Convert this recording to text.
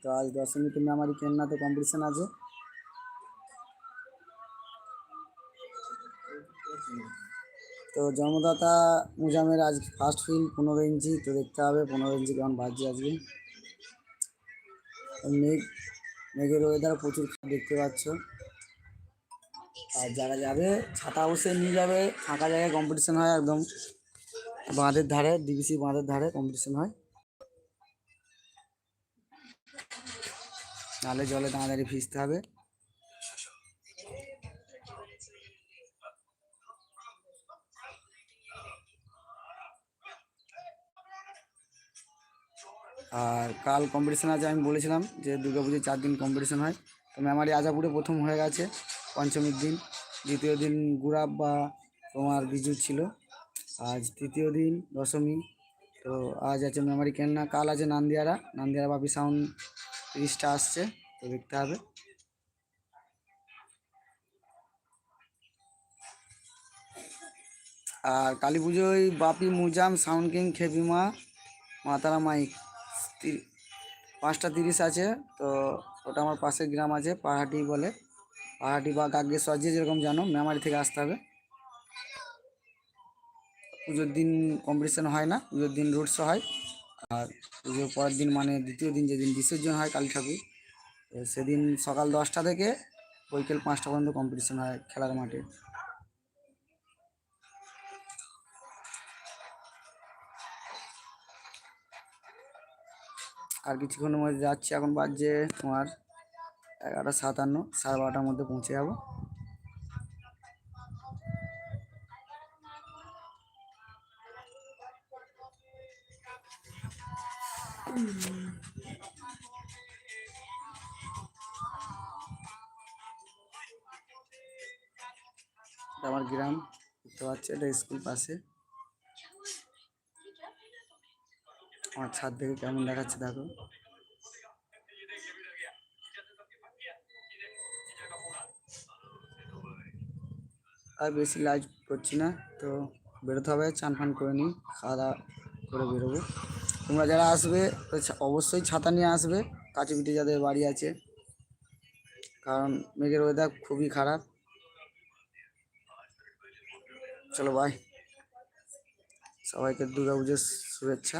তো আজ দশমীতে মেমারি কেন্নাতে কম্পিটিশন আছে। তো জন্মদাতা মুজামের আজ ফার্স্ট ফিল পনেরো ইঞ্চি, তো দেখতে হবে পনেরো ইঞ্চি কেমন বাজছে আজকে। মেঘ, মেঘের ওয়েদার প্রচুর দেখতে পাচ্ছ। আর যারা যাবে, ছাতা অবশ্যই নিয়ে যাবে, ফাঁকা জায়গায় কম্পিটিশন হয় একদম। বাঁধের ধারে ডিবিসি বাঁধের ধারে কম্পিটিশন হয়। নালে জলে দাঁড়িয়ে ভিজতে হবে। আর কাল কম্পিটিশন আছে আমি বলেছিলাম যে দুর্গা পুজোর চার দিন কম্পিটিশন হয়। তো মেমারি আজাপুরে প্রথম হয়ে গেছে পঞ্চমীর দিন। দ্বিতীয় দিন গুড়াব বা তোমার বিজু ছিল। আজ তৃতীয় দিন দশমী। তো আজ আছে মেমারি কেন্না, কাল আছে নান্দিয়ারা। নান্দিয়ারা বাপি সাউন্ড তিরিশটা আসছে। তো দেখতে হবে। আর কালী পুজোয় বাপি, মুজাম, সাউন্ড কিং খেপিমা মাতারা মাইক পাঁচটা তিরিশ আছে, তো ওটা আমার পাশের গ্রাম আছে, পাহাড়ি বলে। পাহাড়ি বা গাগ্গেশ্বর যে যেরকম জানো, মেমারি থেকে আসতে হবে। পুজোর দিন কম্পিটিশন হয় না, পুজোর দিন শো হয়। আর পুজোর পরের দিন মানে দ্বিতীয় দিন যেদিন বিসর্জন হয় কালী ঠাকুর সেদিন সকাল দশটা থেকে বৈকাল পাঁচটা পর্যন্ত কম্পিটিশন হয় খেলার মাঠে। আর কিছুক্ষণের মধ্যে যাচ্ছি, এখন বাজছে তোমার এগারোটা সাতান্ন, সাড়ে বারোটার মধ্যে পৌঁছে যাব। এটা আমার গ্রাম, দেখতে পাচ্ছি, এটা স্কুল পাশে। আমার ছাদ দেখে কেমন দেখাচ্ছে, দেখো। আর বেশি লাইট করছি না, তো বেরোতে হবে, চান ফান করে নিই খাওয়া দাওয়া করে বেরোবো। তোমরা যারা আসবে অবশ্যই ছাতা নিয়ে আসবে কাছে পিঠে যাদের বাড়ি আছে। কারণ মেঘের ওয়েদার খুবই খারাপ। চলো বাই সবাইকে দুর্গা পুজোর শুভেচ্ছা